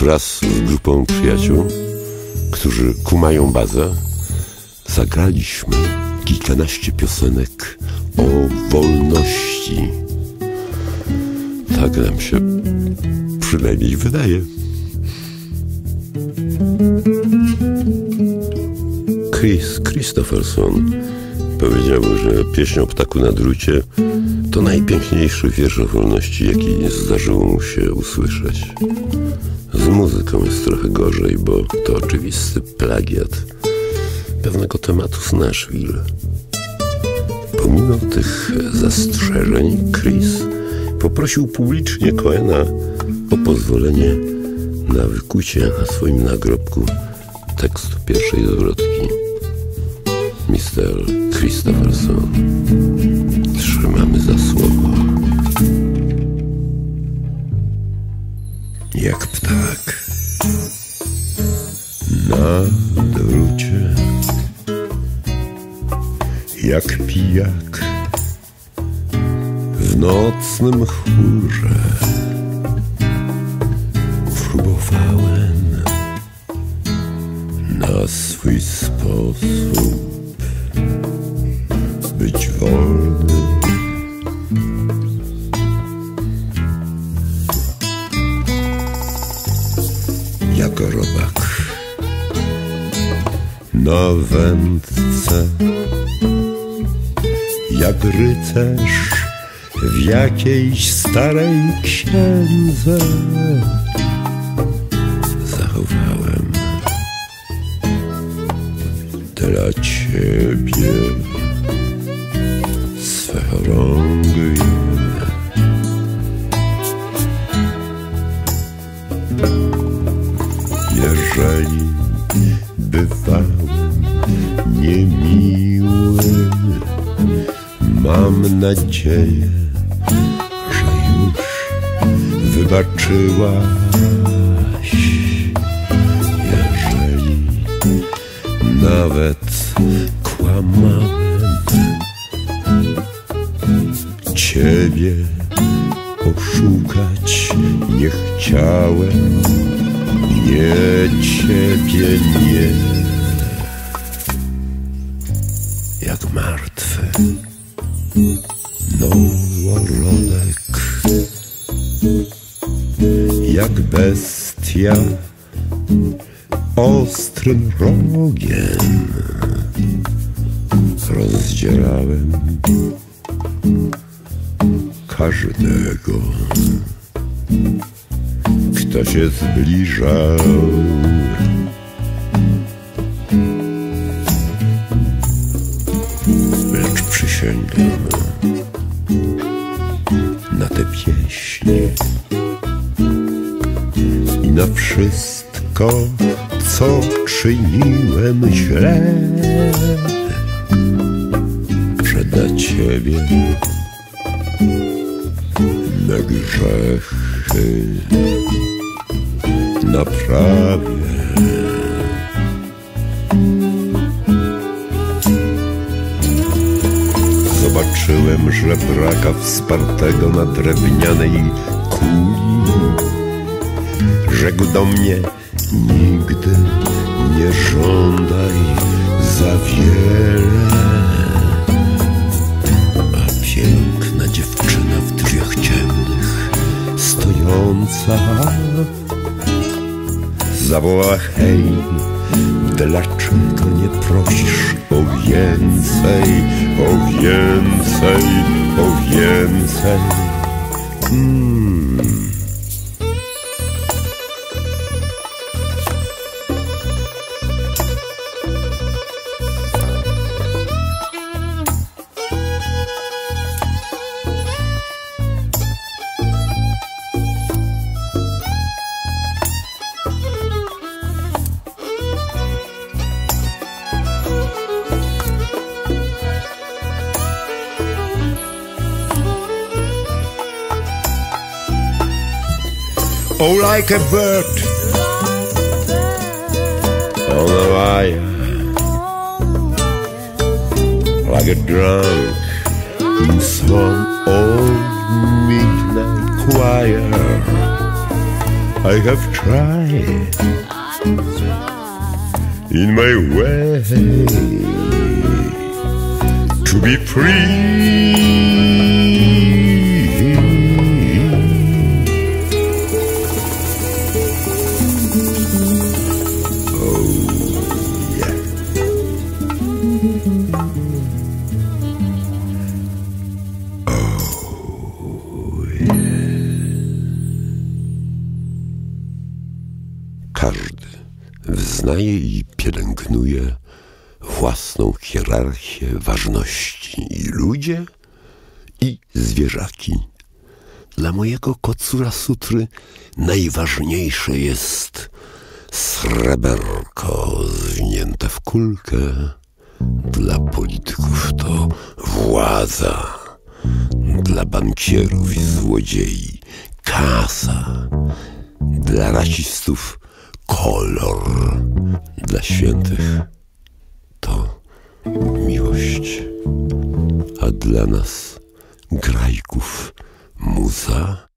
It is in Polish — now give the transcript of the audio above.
wraz z grupą przyjaciół, którzy kumają bazę, zagraliśmy kilkanaście piosenek o wolności. Tak nam się przynajmniej wydaje. Chris Christopherson powiedział, że pieśń o ptaku na drucie to najpiękniejszy wiersz o wolności, jaki zdarzyło mu się usłyszeć. Z muzyką jest trochę gorzej, bo to oczywisty plagiat pewnego tematu z Nashville. Pomimo tych zastrzeżeń, Chris poprosił publicznie Coena o pozwolenie na wykucie na swoim nagrobku tekstu pierwszej zwrotki. Mr. Christopherson, trzymamy za słowo. Jak ptak na drucie, jak pijak w nocnym chórze. Próbowałem na swój sposób na wędce, jak rycerz w jakiejś starej księdze. Zachowałem dla ciebie mam nadzieję, że już wybaczyłaś. Jeżeli nawet kłamałem, ciebie oszukać nie chciałem, nie ciebie nie. Jak martwy noworodek, jak bestia ostrym rogiem rozdzierałem każdego, kto się zbliżał. Na te pieśnie i na wszystko, co czyniłem źle, że dla ciebie me grzechy naprawię. Zobaczyłem żebraka wspartego na drewnianej kuli. Rzekł do mnie, nigdy nie żądaj za wiele. A piękna dziewczyna w drzwiach ciemnych, stojąca, zawołała hej, dlaczego nie prosisz o więcej, o więcej, o więcej? Mm. Oh, like a bird on a wire, like a drunk in some old midnight choir. I have tried in my way to be free. Każdy wyznaje i pielęgnuje własną hierarchię ważności i ludzie, i zwierzaki. Dla mojego kocura sutry najważniejsze jest sreberko zwinięte w kulkę. Dla polityków to władza, dla bankierów i złodziei. Kasa, dla rasistów. Kolor, dla świętych. To miłość, a dla nas grajków muza